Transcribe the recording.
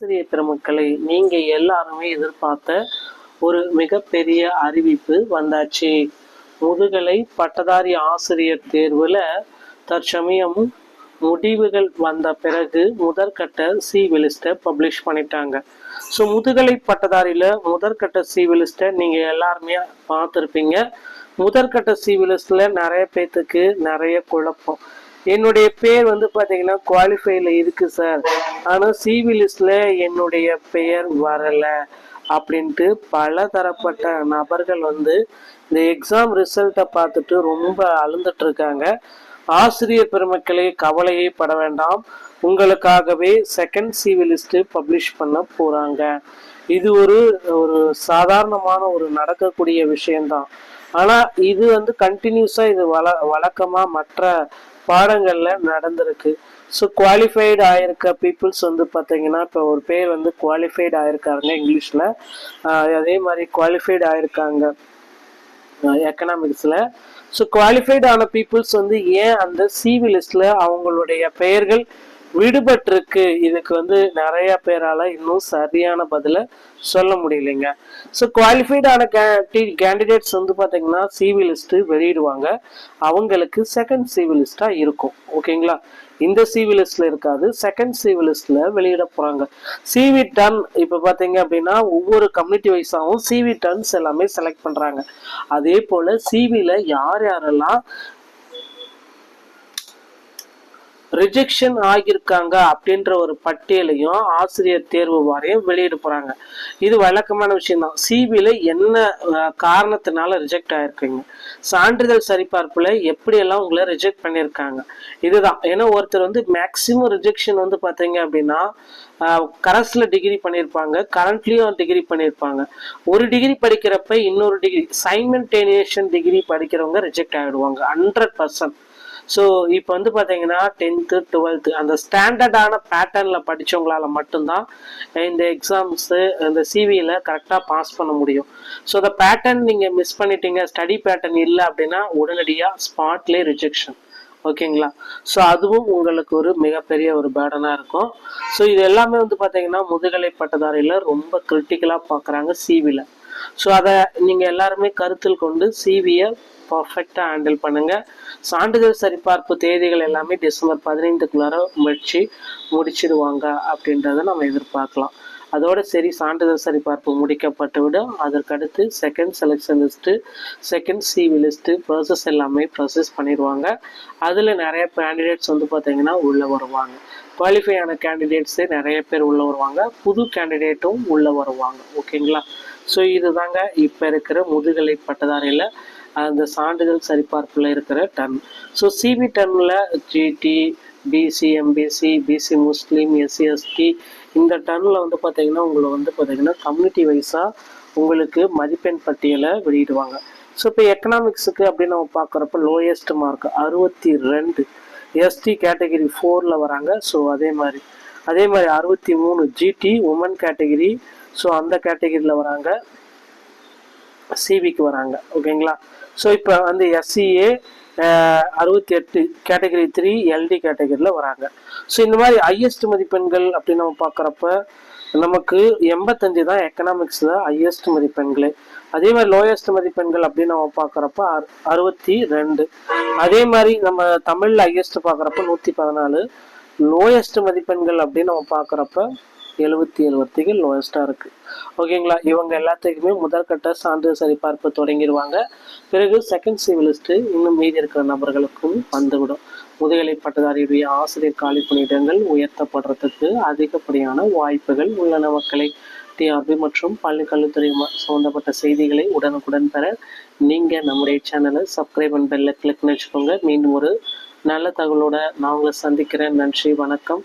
ஆசிரியர் பெருமக்களை நீங்க எல்லாருமே எதிர்பார்த்த ஒரு மிகப்பெரிய அறிவிப்பு வந்தாச்சு. முதுகலை பட்டதாரி ஆசிரியர் தேர்வுல தற்சமயம் முடிவுகள் வந்த பிறகு முதற்கட்ட சிவிலிஸ்ட்டை பப்ளிஷ் பண்ணிட்டாங்க. ஸோ முதுகலை பட்டதாரியில் முதற்கட்ட சிவிலிஸ்ட்டை நீங்கள் எல்லாருமே பார்த்துருப்பீங்க. முதற்கட்ட சிவிலிஸ்டில் நிறைய பேர்த்துக்கு நிறைய குழப்பம். என்னுடைய பேர் வந்து பார்த்தீங்கன்னா குவாலிஃபைல இருக்கு சார் ஆனால் சிவிலிஸ்டில் என்னுடைய பெயர் வரலை அப்படின்ட்டு பல தரப்பட்ட நபர்கள் வந்து இந்த எக்ஸாம் ரிசல்ட்டை பார்த்துட்டு ரொம்ப அழுந்துட்டு இருக்காங்க. ஆசிரியர் பெருமக்களே கவலையே பட வேண்டாம். உங்களுக்காகவே செகண்ட் சிவிலிஸ்ட் பப்ளிஷ் பண்ண போறாங்க. இது ஒரு ஒரு சாதாரணமான ஒரு நடக்கக்கூடிய விஷயம்தான். ஆனா இது வந்து கண்டினியூஸா இது வழ வழக்கமா மற்ற பாடங்கள்ல நடந்திருக்கு. ஸோ குவாலிஃபைடு ஆயிருக்க பீப்புள்ஸ் வந்து பார்த்தீங்கன்னா இப்போ ஒரு பேர் வந்து குவாலிஃபைடு ஆயிருக்காருங்க இங்கிலீஷில். அதே மாதிரி குவாலிஃபைடு ஆயிருக்காங்க எக்கனாமிக்ஸில் ஸோ குவாலிஃபைடு ஆன பீப்புள்ஸ் வந்து ஏன் அந்த சிவலிஸ்ட்ல அவங்களுடைய பெயர்கள் விடுபட்டிருக்கு. இதுக்கு வந்து நிறைய பேரால இன்னும் சரியான பதில சொல்ல முடியலைங்க. ஸோ குவாலிஃபைடான கேண்டிடேட்ஸ் வந்து பார்த்தீங்கன்னா சிவிலிஸ்ட் வெளியிடுவாங்க. அவங்களுக்கு செகண்ட் சிவி இருக்கும். ஓகேங்களா? இந்த சிவி லிஸ்ட்ல இருக்காது. செகண்ட் சிவி லிஸ்ட்ல வெளியிட போறாங்க. சிவி டன் இப்போ பார்த்தீங்க அப்படின்னா ஒவ்வொரு கம்யூனிட்டி வைஸாகவும் சிவி டன்ஸ் எல்லாமே செலக்ட் பண்றாங்க. அதே போல சிவில யார் யாரெல்லாம் ரிஜெக்ஷன் ஆகியிருக்காங்க அப்படின்ற ஒரு பட்டியலையும் ஆசிரியர் தேர்வு வாரியம் வெளியிட போறாங்க. இது வழக்கமான விஷயம் தான் சிபில என்ன காரணத்தினால ரிஜெக்ட் ஆயிருக்கீங்க? சான்றிதழ் சரிபார்ப்புல எப்படியெல்லாம் உங்களை ரிஜெக்ட் பண்ணியிருக்காங்க? இதுதான். ஏன்னா ஒருத்தர் வந்து மேக்சிமம் ரிஜெக்ஷன் வந்து பார்த்தீங்க அப்படின்னா கரஸ்ல டிகிரி பண்ணியிருப்பாங்க கரண்ட்லியும் டிகிரி பண்ணியிருப்பாங்க. ஒரு டிகிரி படிக்கிறப்ப இன்னொரு டிகிரி சைமன்டேனியேஷன் டிகிரி படிக்கிறவங்க ரிஜெக்ட் ஆகிடுவாங்க ஹண்ட்ரட் பர்சன்ட் ஸோ இப்போ வந்து பார்த்தீங்கன்னா டென்த்து டுவெல்த்து அந்த ஸ்டாண்டர்டான பேட்டர்னில் படித்தவங்களால் மட்டும்தான் இந்த எக்ஸாம்ஸு இந்த சிவியில் கரெக்டாக பாஸ் பண்ண முடியும். ஸோ அந்த பேட்டர்ன் நீங்கள் மிஸ் பண்ணிட்டீங்க ஸ்டடி பேட்டர்ன் இல்லை அப்படின்னா உடனடியாக ஸ்பாட்லேயே ரிஜெக்ஷன் ஓகேங்களா ஸோ அதுவும் உங்களுக்கு ஒரு மிகப்பெரிய ஒரு பேர்டனாக இருக்கும். ஸோ இது எல்லாமே வந்து பார்த்தீங்கன்னா முதுகலை பட்டதாரியில் ரொம்ப கிரிட்டிக்கலாக பார்க்குறாங்க சிவியில் ஸோ அதை நீங்கள் எல்லாருமே கருத்தில் கொண்டு சிவியை பர்ஃபெக்டாக ஹேண்டில் பண்ணுங்க. சான்றிதழ் சரிபார்ப்பு தேதிகள் எல்லாமே டிசம்பர் பதினைந்துக்குள்ளார முடிச்சு முடிச்சிடுவாங்க அப்படின்றத நம்ம எதிர்பார்க்கலாம். அதோட சரி சான்றிதழ் சரிபார்ப்பு முடிக்கப்பட்டுவிடும் அதற்கடுத்து second selection list second CV list process எல்லாமே ப்ராசஸ் பண்ணிடுவாங்க. அதில் நிறைய கேண்டிடேட்ஸ் வந்து பார்த்தீங்கன்னா உள்ளே வருவாங்க. குவாலிஃபை ஆன கேண்டிடேட்ஸு நிறைய பேர் உள்ளே வருவாங்க. புது கேண்டிடேட்டும் உள்ளே வருவாங்க. ஓகேங்களா ஸோ இதுதாங்க இப்போ இருக்கிற முதுகலை பட்டதாரியில் அந்த சான்றிதழ் சரிபார்ப்பில் இருக்கிற டன் ஸோ சிபி டன்னில் GT BC MBC BC Muslim SC ST இந்த டன்னில் வந்து பார்த்தீங்கன்னா உங்களை வந்து பார்த்தீங்கன்னா கம்யூனிட்டி வைஸாக உங்களுக்கு மதிப்பெண் பட்டியலை வெளியிடுவாங்க. ஸோ இப்போ எக்கனாமிக்ஸுக்கு அப்படின்னு நம்ம பார்க்குறப்ப லோயஸ்ட் மார்க் அறுபத்தி ரெண்டு. எஸ்டி கேட்டகரி ஃபோரில் வராங்க. ஸோ அதே மாதிரி. அதே மாதிரி அறுபத்தி மூணு ஜிடி உமன் கேட்டகிரி ஸோ அந்த கேட்டகிரியில் வராங்க. சிபிக்கு வராங்க. ஓகேங்களா ஸோ இப்போ வந்து எஸ்சிஏ அறுபத்தி எட்டு கேட்டகரி த்ரீ எல்டி கேட்டகரியில் வராங்க. ஸோ இந்த மாதிரி ஹையஸ்ட் மதிப்பெண்கள் அப்படின்னு நம்ம பார்க்குறப்ப நமக்கு எண்பத்தஞ்சு தான் எக்கனாமிக்ஸில் ஹையஸ்ட் மதிப்பெண்களே. அதே மாதிரி லோயஸ்ட் மதிப்பெண்கள் அப்படின்னு நம்ம பார்க்குறப்ப அறுபத்தி ரெண்டு. அதே மாதிரி நம்ம தமிழில் ஹையஸ்ட் பார்க்குறப்ப நூற்றி பதினாலு. லோயஸ்ட் மதிப்பெண்கள் அப்படின்னு நம்ம பார்க்குறப்ப எழுபத்தி ஏழு வர்த்திகள் லோயஸ்ட்டாக இருக்குது ஓகேங்களா இவங்க எல்லாத்துக்குமே முதற்கட்ட சான்று சரிபார்ப்பு தொடங்கிடுவாங்க. பிறகு செகண்ட் சிவிலிஸ்ட்டு இன்னும் மீதி இருக்கிற நபர்களுக்கும் வந்துவிடும். முதுகலை பட்டதாரியுடைய ஆசிரியர் காலி பணியிடங்கள் உயர்த்தப்படுறதுக்கு அதிகப்படியான வாய்ப்புகள் உள்ளன மக்களை. டிஆர்பி மற்றும் பள்ளி கல்வித்துறை ம- செய்திகளை உடனுக்குடன் பெற நீங்கள் நம்முடைய சேனலை சப்ஸ்கிரைப் அண்ட் பெல்ல கிளிக் வச்சுக்கோங்க. மீண்டும் ஒரு நல்ல தகவலோட நான் உங்களை சந்திக்கிறேன். நன்றி வணக்கம்.